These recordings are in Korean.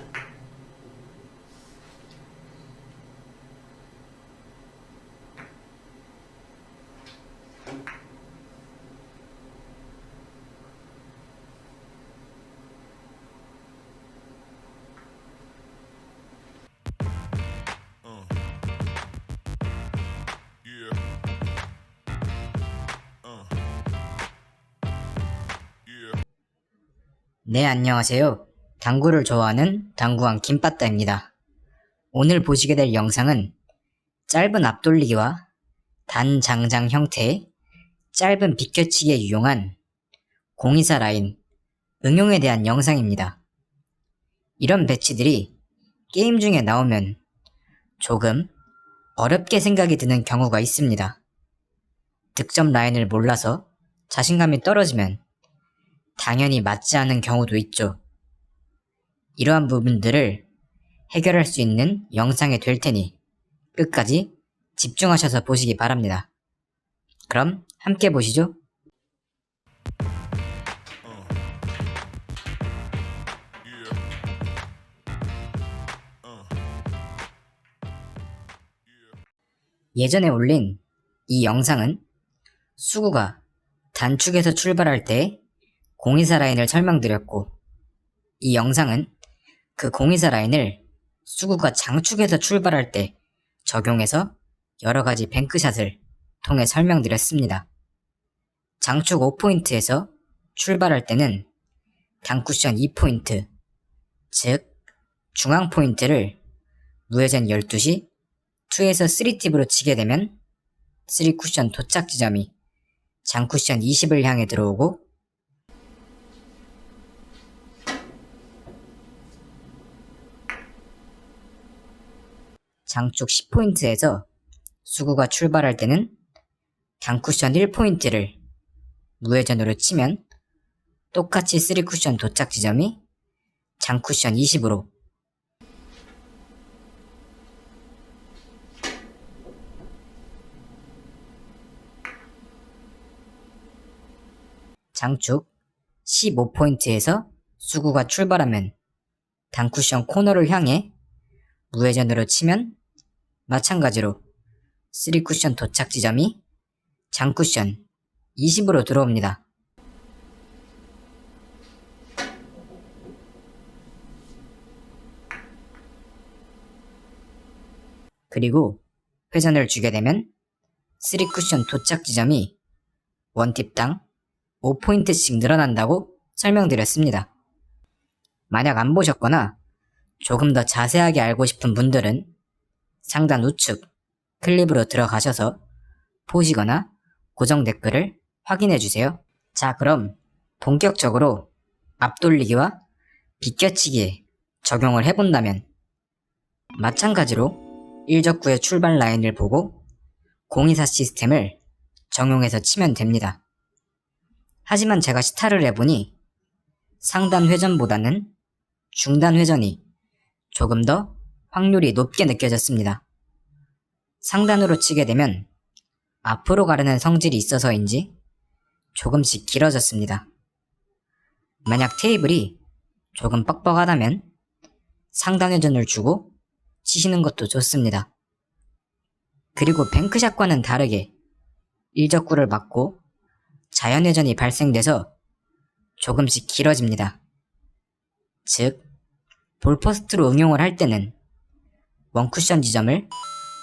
Uh. 네, 안녕하세요. 당구를 좋아하는 당구왕 김빠따입니다. 오늘 보시게 될 영상은 짧은 앞돌리기와 단장장 형태의 짧은 비껴치기에 유용한 공이사 라인 응용에 대한 영상입니다. 이런 배치들이 게임 중에 나오면 조금 어렵게 생각이 드는 경우가 있습니다. 득점 라인을 몰라서 자신감이 떨어지면 당연히 맞지 않은 경우도 있죠. 이러한 부분들을 해결할 수 있는 영상이 될 테니 끝까지 집중하셔서 보시기 바랍니다. 그럼 함께 보시죠. 예전에 올린 이 영상은 수구가 단축에서 출발할 때 공이사 라인을 설명드렸고 이 영상은 그 공이사 라인을 수구가 장축에서 출발할 때 적용해서 여러 가지 뱅크샷을 통해 설명드렸습니다. 장축 5포인트에서 출발할 때는 단쿠션 2포인트, 즉 중앙 포인트를 무회전 12시 2에서 3팁으로 치게 되면 3쿠션 도착 지점이 장쿠션 20을 향해 들어오고 장축 10포인트에서 수구가 출발할 때는 단쿠션 1포인트를 무회전으로 치면 똑같이 3쿠션 도착 지점이 장쿠션 20으로 장축 15포인트에서 수구가 출발하면 단쿠션 코너를 향해 무회전으로 치면 마찬가지로 3쿠션 도착 지점이 장쿠션 20으로 들어옵니다. 그리고 회전을 주게 되면 3쿠션 도착 지점이 원팁당 5포인트씩 늘어난다고 설명드렸습니다. 만약 안 보셨거나 조금 더 자세하게 알고 싶은 분들은 상단 우측 클립으로 들어가셔서 보시거나 고정 댓글을 확인해 주세요. 자, 그럼 본격적으로 앞돌리기와 비껴치기에 적용을 해본다면 마찬가지로 1적구의 출발 라인을 보고 공이사 시스템을 적용해서 치면 됩니다. 하지만 제가 시타를 해보니 상단 회전보다는 중단 회전이 조금 더 확률이 높게 느껴졌습니다. 상단으로 치게 되면 앞으로 가르는 성질이 있어서인지 조금씩 길어졌습니다. 만약 테이블이 조금 뻑뻑하다면 상단 회전을 주고 치시는 것도 좋습니다. 그리고 뱅크샷과는 다르게 일적구를 맞고 자연회전이 발생돼서 조금씩 길어집니다. 즉, 볼포스트로 응용을 할 때는 원쿠션 지점을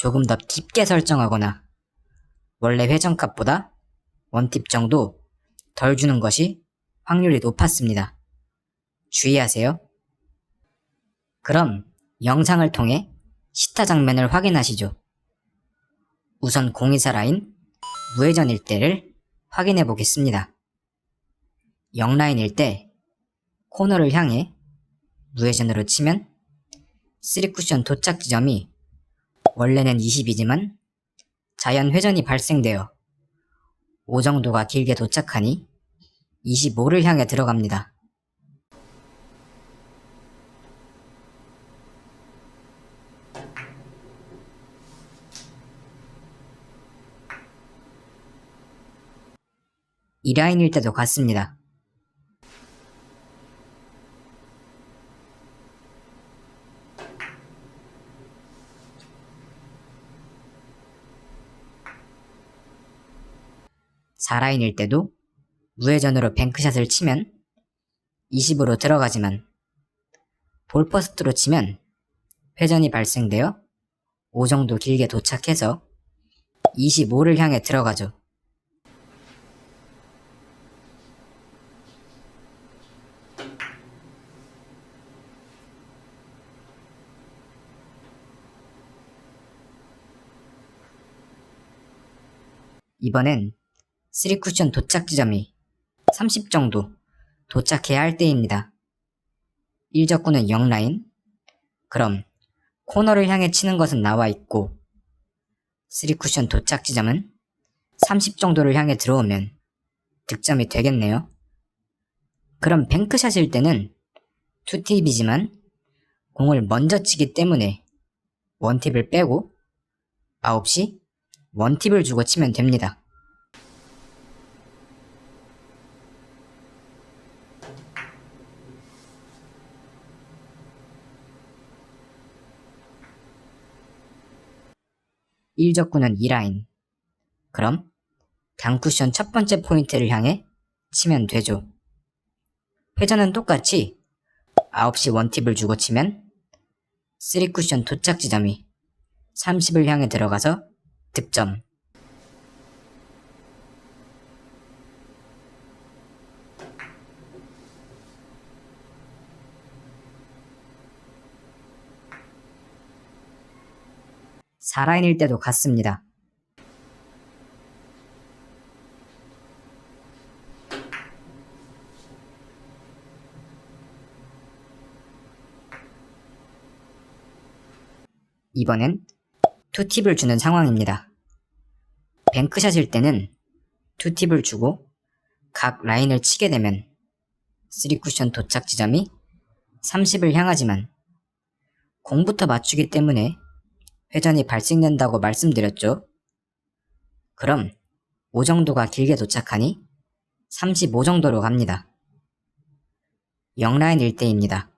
조금 더 깊게 설정하거나 원래 회전값보다 원팁 정도 덜 주는 것이 확률이 높았습니다. 주의하세요. 그럼 영상을 통해 시타 장면을 확인하시죠. 우선 공이사 라인 무회전일 때를 확인해 보겠습니다. 0라인일 때 코너를 향해 무회전으로 치면 3쿠션 도착 지점이 원래는 20이지만 자연 회전이 발생되어 5 정도가 길게 도착하니 25를 향해 들어갑니다. 이 라인일 때도 같습니다. 4라인일 때도 우회전으로 뱅크샷을 치면 20으로 들어가지만 볼퍼스트로 치면 회전이 발생되어 5 정도 길게 도착해서 25를 향해 들어가죠. 이번엔 3쿠션 도착 지점이 30 정도 도착해야 할 때입니다. 1적구는 0라인, 그럼 코너를 향해 치는 것은 나와 있고 3쿠션 도착 지점은 30 정도를 향해 들어오면 득점이 되겠네요. 그럼 뱅크샷일 때는 2팁이지만 공을 먼저 치기 때문에 원팁을 빼고 9시 원팁을 주고 치면 됩니다. 일적구는 2라인. 그럼 단쿠션 첫 번째 포인트를 향해 치면 되죠. 회전은 똑같이 9시 원팁을 주고 치면 3쿠션 도착 지점이 30을 향해 들어가서 득점. 사라인일 때도 같습니다. 이번엔 투팁을 주는 상황입니다. 뱅크샷일 때는 투팁을 주고 각 라인을 치게 되면 3쿠션 도착 지점이 30을 향하지만 공부터 맞추기 때문에 회전이 발생된다고 말씀드렸죠. 그럼 5 정도가 길게 도착하니 35 정도로 갑니다. 0라인 일대입니다.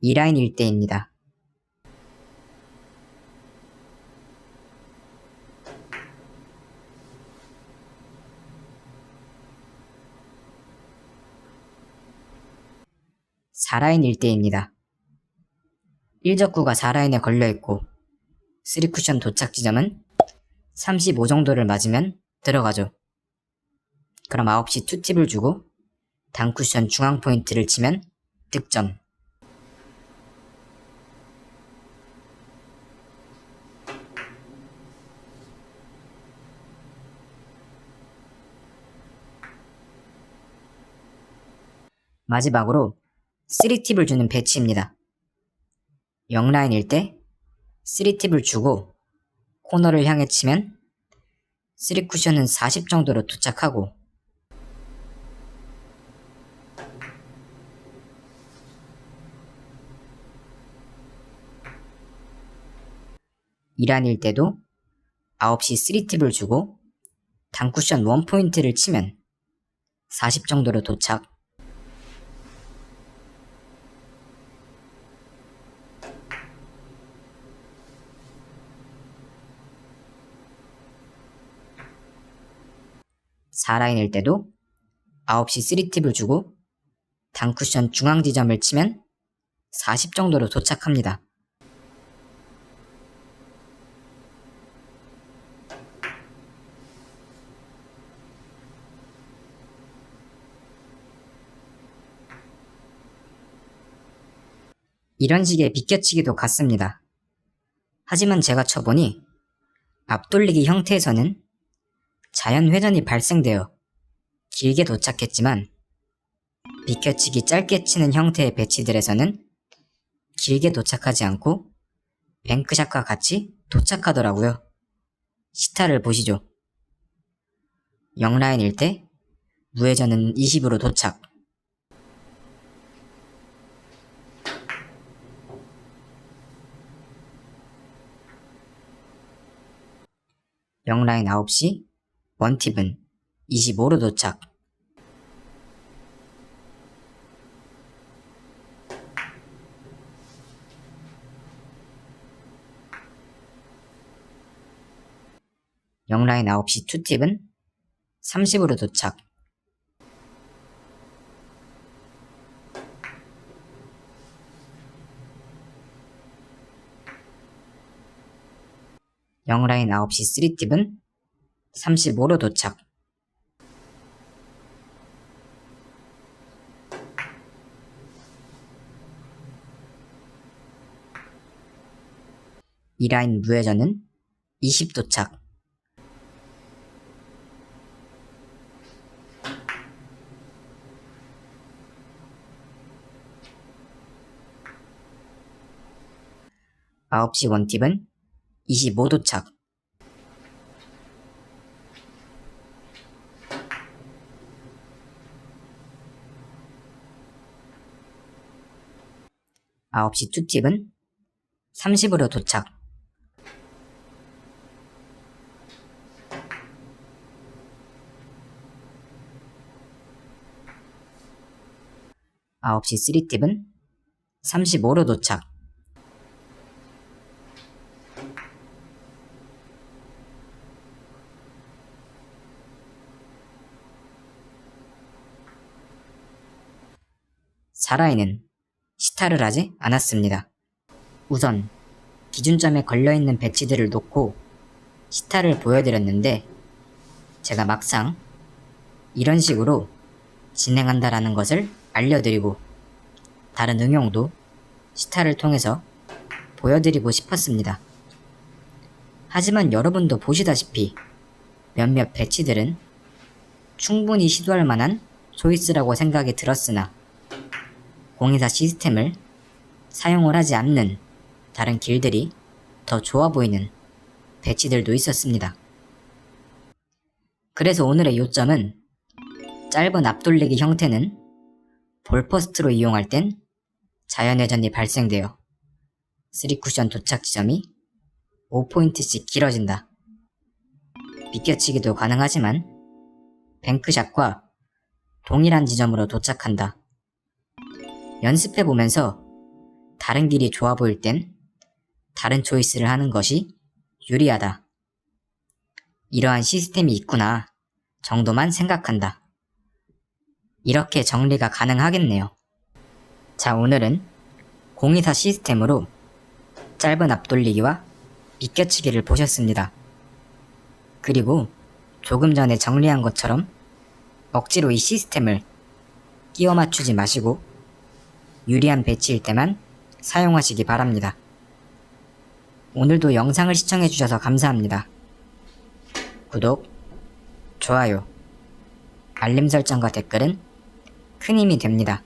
이라인 일대입니다. 사라인 일대입니다. 1적구가 4라인에 걸려있고 3쿠션 도착 지점은 35 정도를 맞으면 들어가죠. 그럼 9시 투팁을 주고 단쿠션 중앙 포인트를 치면 득점. 마지막으로 3팁을 주는 배치입니다. 0라인일 때 3팁을 주고 코너를 향해 치면 3쿠션은 40 정도로 도착하고 이란일 때도 9시 3팁을 주고 단쿠션 1포인트를 치면 40 정도로 도착 사라인일 때도 9시 3팁을 주고 단쿠션 중앙 지점을 치면 40 정도로 도착합니다. 이런 식의 비껴치기도 같습니다. 하지만 제가 쳐보니 앞돌리기 형태에서는 자연 회전이 발생되어 길게 도착했지만 비켜치기 짧게 치는 형태의 배치들에서는 길게 도착하지 않고 뱅크샷과 같이 도착하더라고요. 시타를 보시죠. 0라인일 때 무회전은 20으로 도착. 영라인 9시 원팁은 25로 도착. 영라인 9시 2팁은 30으로 도착. 영라인 9시 3팁은 35로 도착. 이 라인 무회전은 20 도착. 아홉 시 원팁은 25 도착. 아홉 시 투팁은 30으로 도착. 아홉 시 쓰리팁은 35로 도착. 사라이는 시타를 하지 않았습니다. 우선 기준점에 걸려있는 배치들을 놓고 시타를 보여드렸는데 제가 막상 이런 식으로 진행한다라는 것을 알려드리고 다른 응용도 시타를 통해서 보여드리고 싶었습니다. 하지만 여러분도 보시다시피 몇몇 배치들은 충분히 시도할 만한 초이스라고 생각이 들었으나 공인사 시스템을 사용을 하지 않는 다른 길들이 더 좋아 보이는 배치들도 있었습니다. 그래서 오늘의 요점은 짧은 앞돌리기 형태는 볼포스트로 이용할 땐 자연회전이 발생되어 3쿠션 도착 지점이 5포인트씩 길어진다. 비껴치기도 가능하지만 뱅크샷과 동일한 지점으로 도착한다. 연습해 보면서 다른 길이 좋아 보일 땐 다른 초이스를 하는 것이 유리하다. 이러한 시스템이 있구나 정도만 생각한다. 이렇게 정리가 가능하겠네요. 자, 오늘은 공이사 시스템으로 짧은 앞돌리기와 비껴치기를 보셨습니다. 그리고 조금 전에 정리한 것처럼 억지로 이 시스템을 끼워 맞추지 마시고 유리한 배치일 때만 사용하시기 바랍니다. 오늘도 영상을 시청해주셔서 감사합니다. 구독, 좋아요, 알림 설정과 댓글은 큰 힘이 됩니다.